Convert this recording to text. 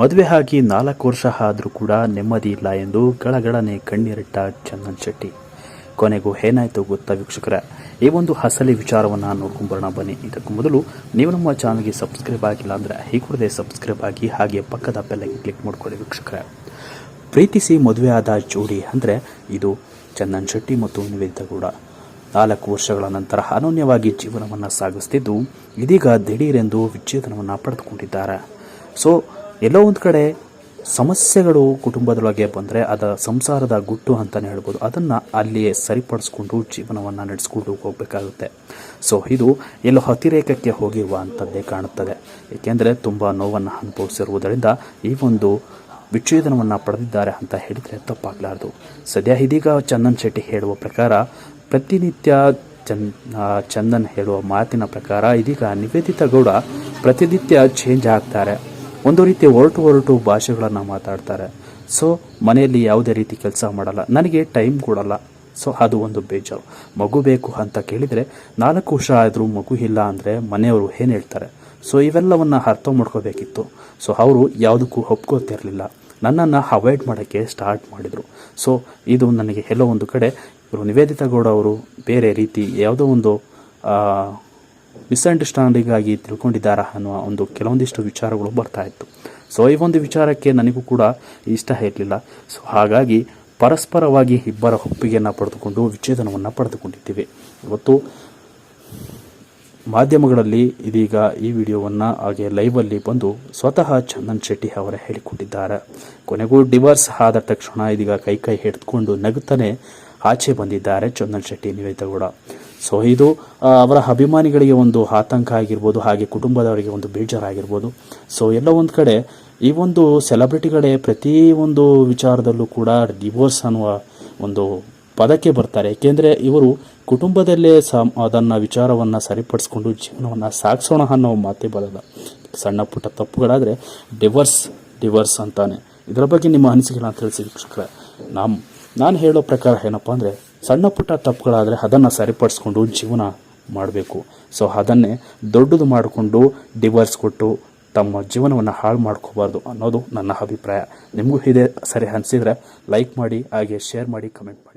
ಮದುವೆ ಆಗಿ ನಾಲ್ಕು ವರ್ಷ ಆದರೂ ಕೂಡ ನೆಮ್ಮದಿ ಇಲ್ಲ ಎಂದು ಗಳಗಳನೆ ಕಣ್ಣೀರಿಟ್ಟ ಚಂದನ್ ಶೆಟ್ಟಿ. ಕೊನೆಗೂ ಏನಾಯಿತು ಗೊತ್ತಾ ವೀಕ್ಷಕರ? ಈ ಒಂದು ಅಸಲಿ ವಿಚಾರವನ್ನು ನೋಡ್ಕೊಂಬರೋಣ ಬನ್ನಿ. ಇದಕ್ಕೂ ಮೊದಲು ನೀವು ನಮ್ಮ ಚಾನಲ್ಗೆ ಸಬ್ಸ್ಕ್ರೈಬ್ ಆಗಿಲ್ಲ ಅಂದರೆ ಈ ಕೂಡಲೇ ಸಬ್ಸ್ಕ್ರೈಬ್ ಆಗಿ ಹಾಗೆ ಪಕ್ಕದ ಬೆಲ್ಲಗೆ ಕ್ಲಿಕ್ ಮಾಡ್ಕೊಳ್ಳಿ ವೀಕ್ಷಕರ. ಪ್ರೀತಿಸಿ ಮದುವೆ ಆದ ಜೋಡಿ ಅಂದರೆ ಇದು ಚಂದನ್ ಶೆಟ್ಟಿ ಮತ್ತು ನಿವೇದಿತಾ ಗೌಡ. ನಾಲ್ಕು ವರ್ಷಗಳ ನಂತರ ಅನನ್ಯವಾಗಿ ಜೀವನವನ್ನು ಸಾಗಿಸ್ತಿದ್ದು ಇದೀಗ ದಿಢೀರೆಂದು ವಿಚ್ಛೇದನವನ್ನು ಪಡೆದುಕೊಂಡಿದ್ದಾರೆ. ಸೊ ಎಲ್ಲೋ ಒಂದು ಕಡೆ ಸಮಸ್ಯೆಗಳು ಕುಟುಂಬದೊಳಗೆ ಬಂದರೆ ಅದ ಸಂಸಾರದ ಗುಟ್ಟು ಅಂತಲೇ ಹೇಳ್ಬೋದು. ಅದನ್ನು ಅಲ್ಲಿಯೇ ಸರಿಪಡಿಸ್ಕೊಂಡು ಜೀವನವನ್ನು ನಡೆಸ್ಕೊಂಡು ಹೋಗಬೇಕಾಗುತ್ತೆ. ಸೊ ಇದು ಎಲ್ಲೋ ಅತಿರೇಕಕ್ಕೆ ಹೋಗಿರುವ ಅಂಥದ್ದೇ ಕಾಣುತ್ತದೆ. ಏಕೆಂದರೆ ತುಂಬ ನೋವನ್ನು ಅನುಭವಿಸಿರುವುದರಿಂದ ಈ ಒಂದು ವಿಚ್ಛೇದನವನ್ನು ಪಡೆದಿದ್ದಾರೆ ಅಂತ ಹೇಳಿದರೆ ತಪ್ಪಾಗಲಾರದು. ಸದ್ಯ ಇದೀಗ ಚಂದನ್ ಶೆಟ್ಟಿ ಹೇಳುವ ಪ್ರಕಾರ, ಪ್ರತಿನಿತ್ಯ ಚಂದ್ ಚಂದನ್ ಹೇಳುವ ಮಾತಿನ ಪ್ರಕಾರ ಇದೀಗ ನಿವೇದಿತ ಗೌಡ ಪ್ರತಿನಿತ್ಯ ಚೇಂಜ್ ಆಗ್ತಾರೆ. ಒಂದು ರೀತಿ ಹೊರಟು ಹೊರಟು ಭಾಷೆಗಳನ್ನು ಮಾತಾಡ್ತಾರೆ. ಸೊ ಮನೆಯಲ್ಲಿ ಯಾವುದೇ ರೀತಿ ಕೆಲಸ ಮಾಡಲ್ಲ. ನನಗೆ ಟೈಮ್ ಕೊಡಲ್ಲ. ಸೊ ಅದು ಒಂದು ಬೇಜಾರು. ಮಗು ಬೇಕು ಅಂತ ಕೇಳಿದರೆ ನಾಲ್ಕು ವರ್ಷ ಆದರೂ ಮಗು ಇಲ್ಲ ಅಂದರೆ ಮನೆಯವರು ಏನು ಹೇಳ್ತಾರೆ? ಸೊ ಇವೆಲ್ಲವನ್ನು ಅರ್ಥ ಮಾಡ್ಕೋಬೇಕಿತ್ತು. ಸೊ ಅವರು ಯಾವುದಕ್ಕೂ ಒಪ್ಕೋತಿರಲಿಲ್ಲ. ನನ್ನನ್ನು ಅವಾಯ್ಡ್ ಮಾಡೋಕ್ಕೆ ಸ್ಟಾರ್ಟ್ ಮಾಡಿದರು. ಸೊ ಇದು ನನಗೆ ಎಲ್ಲೋ ಒಂದು ಕಡೆ ಇವರು ನಿವೇದಿತಾ ಗೌಡ ಅವರು ಬೇರೆ ರೀತಿ ಯಾವುದೋ ಒಂದು ಮಿಸ್ಅಂಡರ್ಸ್ಟ್ಯಾಂಡಿಂಗ್ ಆಗಿ ತಿಳ್ಕೊಂಡಿದ್ದಾರಾ ಅನ್ನುವ ಒಂದು ಕೆಲವೊಂದಿಷ್ಟು ವಿಚಾರಗಳು ಬರ್ತಾ ಇತ್ತು. ಸೊ ಈ ಒಂದು ವಿಚಾರಕ್ಕೆ ನನಗೂ ಕೂಡ ಇಷ್ಟ ಇರಲಿಲ್ಲ. ಸೊ ಹಾಗಾಗಿ ಪರಸ್ಪರವಾಗಿ ಇಬ್ಬರ ಒಪ್ಪಿಗೆಯನ್ನು ಪಡೆದುಕೊಂಡು ವಿಚ್ಛೇದನವನ್ನು ಪಡೆದುಕೊಂಡಿದ್ದೀವಿ. ಇವತ್ತು ಮಾಧ್ಯಮಗಳಲ್ಲಿ ಇದೀಗ ಈ ವಿಡಿಯೋವನ್ನು ಹಾಗೆ ಲೈವಲ್ಲಿ ಬಂದು ಸ್ವತಃ ಚಂದನ್ ಶೆಟ್ಟಿ ಅವರೇ ಹೇಳಿಕೊಟ್ಟಿದ್ದಾರೆ ಕೊನೆಗೂ ಡಿವರ್ಸ್ ಆದ ತಕ್ಷಣ ಇದೀಗ ಕೈ ಕೈ ಹಿಡಿದುಕೊಂಡು ನಗುತ್ತಾನೆ ಆಚೆ ಬಂದಿದ್ದಾರೆ ಚಂದನ್ ಶೆಟ್ಟಿ ನಿವೇದಗೌಡ ಗೌಡ. ಸೊ ಇದು ಅವರ ಅಭಿಮಾನಿಗಳಿಗೆ ಒಂದು ಆತಂಕ ಆಗಿರ್ಬೋದು, ಹಾಗೆ ಕುಟುಂಬದವರಿಗೆ ಒಂದು ಬೇಜಾರಾಗಿರ್ಬೋದು. ಸೊ ಎಲ್ಲ ಒಂದು ಕಡೆ, ಈ ಒಂದು ಸೆಲೆಬ್ರಿಟಿಗಳೇ ಪ್ರತಿ ಒಂದು ವಿಚಾರದಲ್ಲೂ ಕೂಡ ಡಿವೋರ್ಸ್ ಅನ್ನುವ ಒಂದು ಪದಕ್ಕೆ ಬರ್ತಾರೆ. ಏಕೆಂದರೆ, ಇವರು ಕುಟುಂಬದಲ್ಲೇ ಸಮ ಅದನ್ನು ವಿಚಾರವನ್ನು ಸರಿಪಡಿಸ್ಕೊಂಡು ಜೀವನವನ್ನು ಸಾಗಿಸೋಣ ಅನ್ನೋ ಮಾತೇ ಬರಲ್ಲ. ಸಣ್ಣ ಪುಟ್ಟ ತಪ್ಪುಗಳಾದರೆ ಡಿವರ್ಸ್ ಡಿವರ್ಸ್ ಅಂತಾನೆ. ಇದರ ಬಗ್ಗೆ ನಿಮ್ಮ ಅನಿಸಿಕೆಗಳನ್ನು ತಿಳಿಸಿ, ವೀಕ್ಷಕರೇ. ನಮ್ಮ ನಾನು ಹೇಳೋ ಪ್ರಕಾರ ಏನಪ್ಪ ಅಂದರೆ ಸಣ್ಣ ಪುಟ್ಟ ತಪ್ಪುಗಳಾದರೆ ಅದನ್ನು ಸರಿಪಡಿಸ್ಕೊಂಡು ಜೀವನ ಮಾಡಬೇಕು. ಸೊ ಅದನ್ನೇ ದೊಡ್ಡದು ಮಾಡಿಕೊಂಡು ಡಿವರ್ಸ್ ಕೊಟ್ಟು ತಮ್ಮ ಜೀವನವನ್ನು ಹಾಳು ಮಾಡ್ಕೋಬಾರ್ದು ಅನ್ನೋದು ನನ್ನ ಅಭಿಪ್ರಾಯ. ನಿಮಗೂ ಇದೇ ಸರಿ ಅನಿಸಿದರೆ ಲೈಕ್ ಮಾಡಿ, ಹಾಗೆ ಶೇರ್ ಮಾಡಿ ಕಮೆಂಟ್ ಮಾಡಿ.